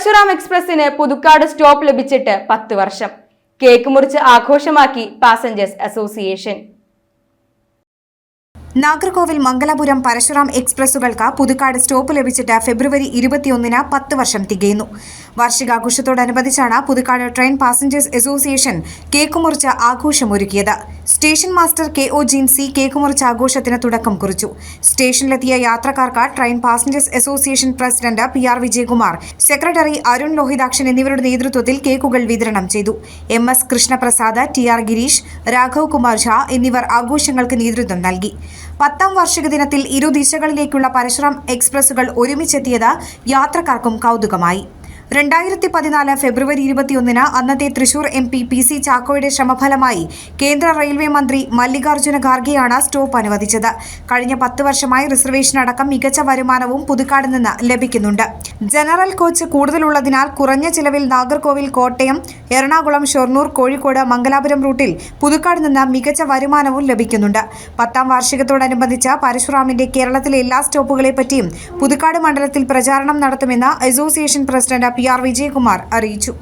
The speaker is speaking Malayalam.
പരശുറാം എക്സ്പ്രസിന് പുതുക്കാട് സ്റ്റോപ്പ് ലഭിച്ചിട്ട് പത്ത് വർഷം. കേക്ക് മുറിച്ച് ആഘോഷമാക്കി പാസഞ്ചേഴ്സ് അസോസിയേഷൻ. നാഗർകോവിൽ മംഗലാപുരം പരശുറാം എക്സ്പ്രസുകൾക്ക് പുതുക്കാട് സ്റ്റോപ്പ് ലഭിച്ചിട്ട് ഫെബ്രുവരി ഇരുപത്തിയൊന്നിന് പത്ത് വർഷം തികയുന്നു. വാർഷികാഘോഷത്തോടനുബന്ധിച്ചാണ് പുതുക്കാട് ട്രെയിൻ പാസഞ്ചേഴ്സ് അസോസിയേഷൻ കേക്കുമുറിച്ച് ആഘോഷമൊരുക്കിയത്. Station master K O Jincy കേക്കുമുറിച്ച് ആഘോഷത്തിന് തുടക്കം കുറിച്ചു. സ്റ്റേഷനിലെത്തിയ യാത്രക്കാർക്ക് train passengers association president P R Vijayakumar secretary Arun Lohithakshan എന്നിവരുടെ നേതൃത്വത്തിൽ കേക്കുകൾ വിതരണം ചെയ്തു. M S Krishnaprasad T R Gireesh Raghav Kumar Jha എന്നിവർ ആഘോഷങ്ങൾക്ക് നേതൃത്വം നൽകി. പത്താം വാർഷിക ദിനത്തിൽ ഇരു ദിശകളിലേക്കുള്ള പരശുറാം എക്സ്പ്രസുകൾ ഒരുമിച്ചെത്തിയത് യാത്രക്കാർക്കും കൗതുകമായി. രണ്ടായിരത്തി പതിനാല് ഫെബ്രുവരി ഇരുപത്തിയൊന്നിന് അന്നത്തെ Thrissur M P P C ചാക്കോയുടെ ശ്രമഫലമായി കേന്ദ്ര റെയിൽവേ മന്ത്രി മല്ലികാർജുന ഖാർഗെയാണ് സ്റ്റോപ്പ് അനുവദിച്ചത്. കഴിഞ്ഞ പത്ത് വർഷമായി റിസർവേഷൻ അടക്കം മികച്ച വരുമാനവും പുതുക്കാട് നിന്ന് ലഭിക്കുന്നുണ്ട്. ജനറൽ കോച്ച് കൂടുതലുള്ളതിനാൽ കുറഞ്ഞ ചിലവിൽ നാഗർകോവിൽ കോട്ടയം എറണാകുളം ഷൊർണൂർ കോഴിക്കോട് മംഗലാപുരം റൂട്ടിൽ പുതുക്കാട് നിന്ന് മികച്ച വരുമാനവും ലഭിക്കുന്നുണ്ട്. പത്താം വാർഷികത്തോടനുബന്ധിച്ച് പരശുറാമിന്റെ കേരളത്തിലെ എല്ലാ സ്റ്റോപ്പുകളെ പറ്റിയും പുതുക്കാട് മണ്ഡലത്തിൽ പ്രചാരണം നടത്തുമെന്ന് association president P R Vijayakumar അറിയിച്ചു